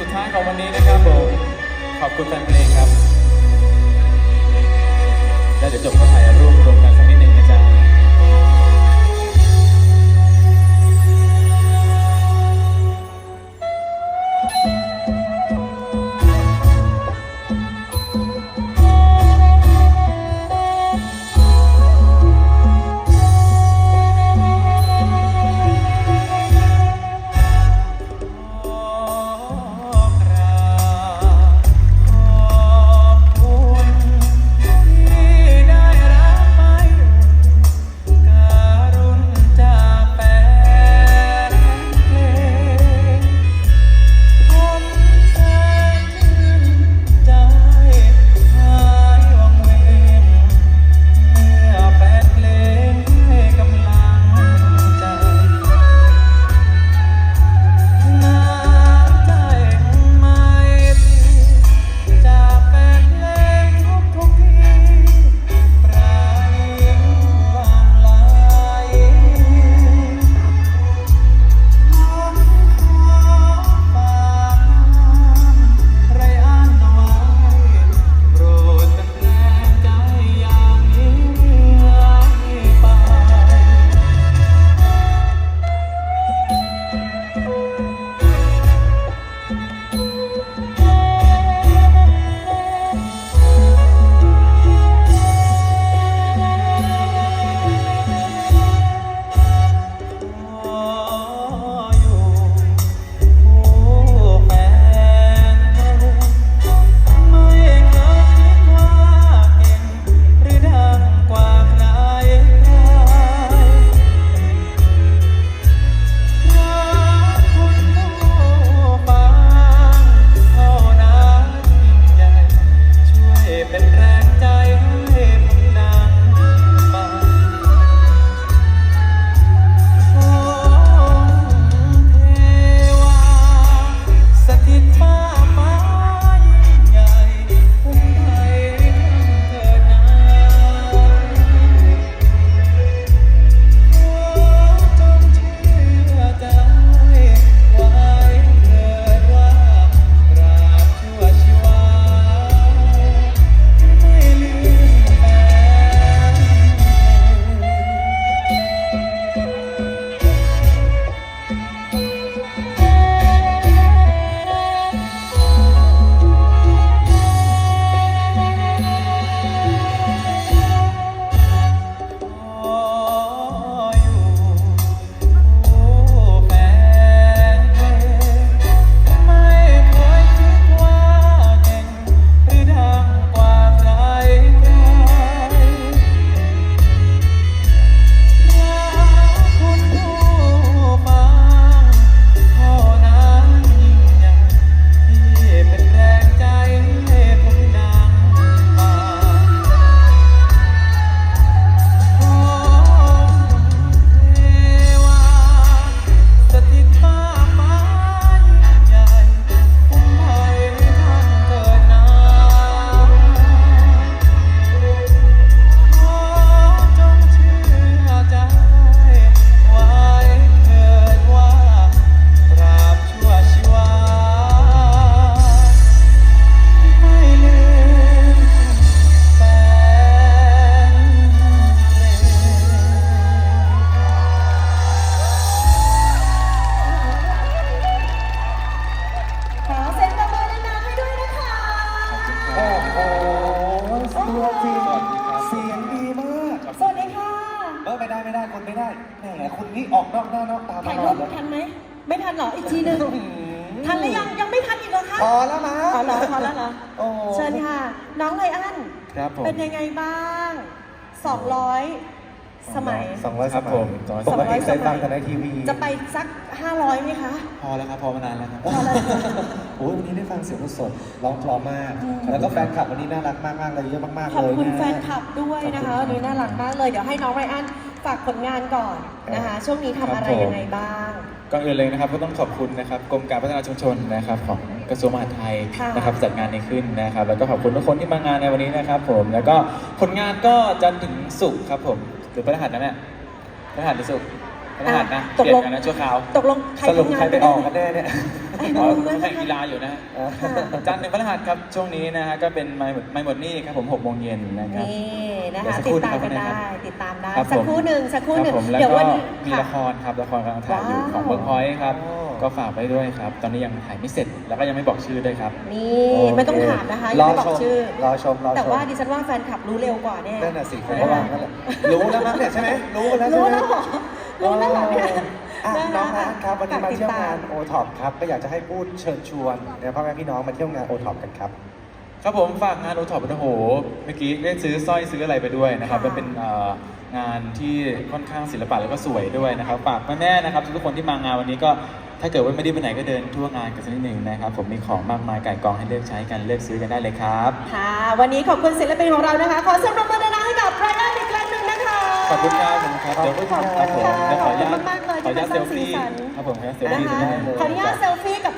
สุดท้ายของวันนี้นะครับผมขอบคุณแฟนเพลงครับ แล้วเดี๋ยวจบก็ถ่ายรูปรวมกัน คุณนี่ออกนอกหน้านอกตาถ่ายตรูลอปดเลยทันไหม ไม่ทันเหรอ อีกทีหนึ่งอื้อหือทันหรือยัง ยังไม่ทันอีกเหรอคะพอแล้วมั้งอ๋อเหรอพอแล้วเหรอ โอ้เชิญค่ะ น้องไลอ้อนครับผม เป็นยังไงบ้าง 200 สมัย สองร้อยครับสมัยผมปกติ200เคยฟังแต่ในทีวีจะไปสัก 500ไหมคะ พอแล้วครับ พอมานานแล้วครับพอแล้วโอ้ยวันนี้ได้ฟังเสียงสดๆร้องเพราะมาก อืม แล้วก็แฟนคลับวันนี้น่ารักมากๆเลยเยอะมากๆขอบเลยคุณนะ แฟนคลับด้วยนะคะขอบคุณวันนี้น่ารักมากเลย เดี๋ยวให้น้องไรอัน ฝากผลงานก่อนนะคะ ช่วงนี้ทำอะไรครับผมยังไงบ้าง ก่อนอื่นเลยนะครับก็ต้องขอบคุณนะครับกรมการพัฒนาชุมชนนะครับของกระทรวงมหาดไทยค่ะ นะครับจัดงานนี้ขึ้นนะครับ แล้วก็ขอบคุณทุกคนที่มางานในวันนี้นะครับ ผมแล้วก็ผลงานก็จันทร์ถึงศุกร์ครับผมหรือพฤหัสนะเนี่ยพฤหัสหรือศุกร์ พฤหัสนะตกเปลี่ยลงนกันนะชั่วคราวตกลงใครสรุปทำงานใครไปออกกันแน่เนี่ยไอ้อ๋งองนะแข่งคะกีฬาอยู่นะฮะค่ะจันทร์ถึงพฤหัสครับช่วงนี้นะฮะก็เป็นไม่ไม่หมดหนี่ครับผมหกโมงเย็นนะครับนี่นะเดี๋ยวคะสักครู่ติดตามกันนะครับได้ติดตามได้ครับสักผมครู่หนึ่งสักครู่หนึ่งครับผมแล้วเดี๋ยวก็วันนี้มีค่ะละครครับละครกำลังถ่ายอยู่ว้าวของเบิร์กพอยต์ครับอ๋อก็ฝากไว้ด้วยครับ ตอนนี้ยังถ่ายไม่เสร็จ แล้วก็ยังไม่บอกชื่อด้วยครับ นี่ไม่ต้องถามนะคะยังไม่บอกชื่อ รอชม รอชม แต่ว่าดิฉันว่าแฟนคลับรู้เร็วกว่าแน่นั่นน่ะสิผมก็ว่างั้นแหละรู้แล้วมั้งเนี่ยใช่ไหมรู้กันแล้วใช่รู้ไหมแล้วเห รอรู้แล้วเหรอเนี่ยอะะคะน้องนะครับวันนี้มาเที่ยวงานฝกติดตโอท็อปครับก็อยากจะให้พูดเชิญชวนเนี่ยพ่อแม่พี่น้องมาเที่ยวงานโอท็อปกันครับ ครับผมฝากงานโอท็อปโอ้โห เมื่อกี้ได้ซื้อสร้อยซื้ออะไรไปด้วยนะครับค่ะมันเป็นเอ่องานที่ค่อนข้างศิลปะแล้วก็สวยด้วยนะครับฝากแม่ๆนะครับทุกคนที่มางานวันนี้ก็ถ้าเกิดว่าไม่ได้ไปไหนก็เดินทั่วงานกันสักนิดหนึ่งนะครับ ผมมีของมากมายไก่ายกองให้เลือกใช้กันเลือกซื้อกันได้เลยครับ ค่ะ วันนี้ขอบคุณศิลปินของเรานะคะ ขอเสียงปรบมือดังๆให้กับไบรอันอีกครั้งหนึ่งนะคะ ขอบคุณครับผมครับเดี๋ยวขอบคุณครับครับผมแล้วขออนุญาตขอบคุณมากๆเลยขออนุญาตที่เซมาสร้างลฟี่สีสันครับผมขออนุญาตเซลนะฟี่คะด้วยขออนุญาตเซลฟี่กับ